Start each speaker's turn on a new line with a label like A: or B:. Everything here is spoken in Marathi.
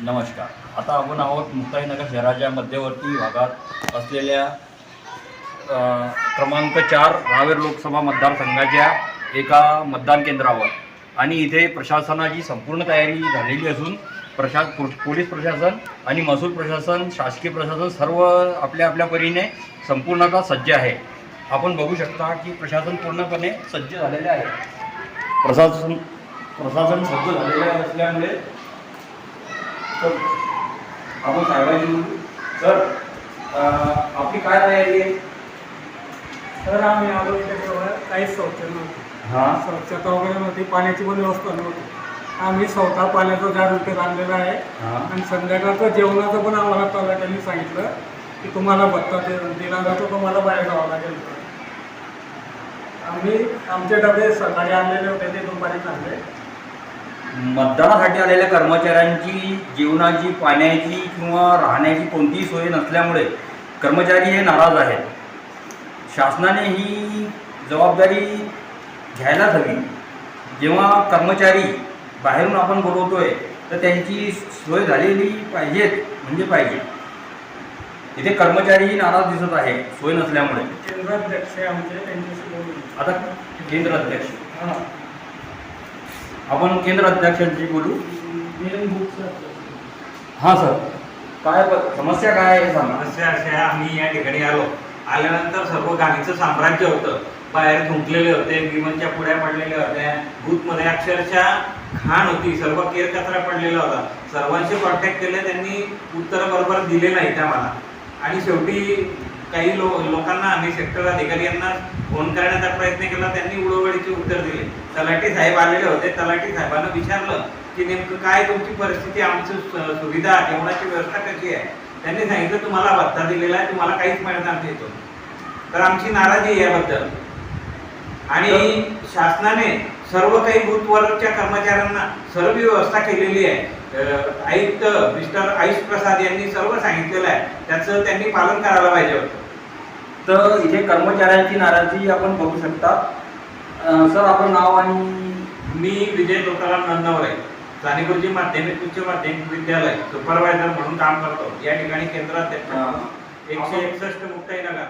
A: नमस्कार. आता आपण आहोत मुक्ताईनगर शहराच्या मध्यवर्ती भागात असलेल्या क्रमांक चार रावेर लोकसभा मतदारसंघाच्या एका मतदान केंद्रावर. आणि इथे प्रशासनाची संपूर्ण तयारी झालेली असून प्रशा पोलीस प्रशासन आणि महसूल प्रशासन शासकीय प्रशासन सर्व आपल्या आपल्या परीने संपूर्णतः सज्ज आहे. आपण बघू शकता की प्रशासन पूर्णपणे सज्ज झालेले आहे. प्रशासन प्रशासन सज्ज झालेले असल्यामुळे तर आपण साहेबांशी बोलू. सर आपली काय तयारी आहे?
B: तर आम्ही आलो त्याच्यावर. काहीच शौच नव्हती.
A: हां?
B: स्वच्छता वगैरे नव्हती. पाण्याची पण व्यवस्था नव्हती. आम्ही स्वतः पाण्याचा जार विकत आणलेला आहे. आणि संध्याकाळचं जेवणाचं पण आम्हाला तलाट्यांनी सांगितलं की तुम्हाला भत्ता दिला जातो तुम्हाला बाहेर जावं लागेल. आम्ही आमचे डबे सकाळी आणलेले होते ते दुपारी खाल्ले
A: मतदानासाठी आलेल्या कर्मचाऱ्यांची जेवणाची पाण्याची किंवा राहण्याची कोणतीही सोय नसल्यामुळे कर्मचारी हे नाराज आहेत. शासनाने ही जबाबदारी घ्यायलाच हवी. जेव्हा कर्मचारी बाहेरून आपण बोलवतोय तर त्यांची सोय झालेली पाहिजेत म्हणजे पाहिजे. इथे कर्मचारीही नाराज दिसत आहे सोय नसल्यामुळे.
B: केंद्राध्यक्ष आमचे त्यांच्याशी
A: आता केंद्र अध्यक्ष
B: हां.
A: आपण केंद्र अध्यक्षांशी बोलू? हां सर. काय ब- समस्या काय आहे हे सांगा.
C: समस्या अशा आहे, आम्ही या ठिकाणी आलो. आल्यानंतर सर्व घाणीचं साम्राज्य होतं. बाहेर थुंकलेले होते विमानच्या पुड्या पडलेल्या होत्या. बूथमध्ये अक्षरशः घाण होती सर्व केर कचरा पडलेला होता. सर्वांशी कॉन्टॅक्ट केले त्यांनी उत्तर बरोबर दिले नाहीत आम्हाला. आणि शेवटी काही लो लोकांना आम्ही सेक्टर अधिकारी यांना फोन करण्याचा प्रयत्न केला. त्यांनी उडवडीचे उत्तर दिले. तलाठी साहेब आलेले होते. तलाठी साहेबांना विचारलं की नेमकं काय तुमची परिस्थिती? आमची सुविधा जेवणाची व्यवस्था कशी आहे? त्यांनी सांगितलं तुम्हाला भत्ता दिलेला आहे. तुम्हाला काहीच मिळणार नाही तो तर आमची नाराजी याबद्दल. आणि शासनाने सर्व काही बूथवरच्या कर्मचाऱ्यांना सर्व व्यवस्था केलेली आहे. आयुक्त मिस्टर आयुष प्रसाद यांनी सर्व सांगितलेलं आहे. त्याचं त्यांनी पालन करायला पाहिजे होतं.
A: तर इथे कर्मचाऱ्यांची नाराजी आपण बघू शकता. सर आपलं नाव आणि
C: मी विजय तुकाराम नंदवरे जाणीपूरची माध्यमिक उच्च माध्यमिक विद्यालय सुपरवायझर म्हणून काम करतो. या ठिकाणी
A: अं,
C: एकशे एकसष्ट मुक्ताईनगर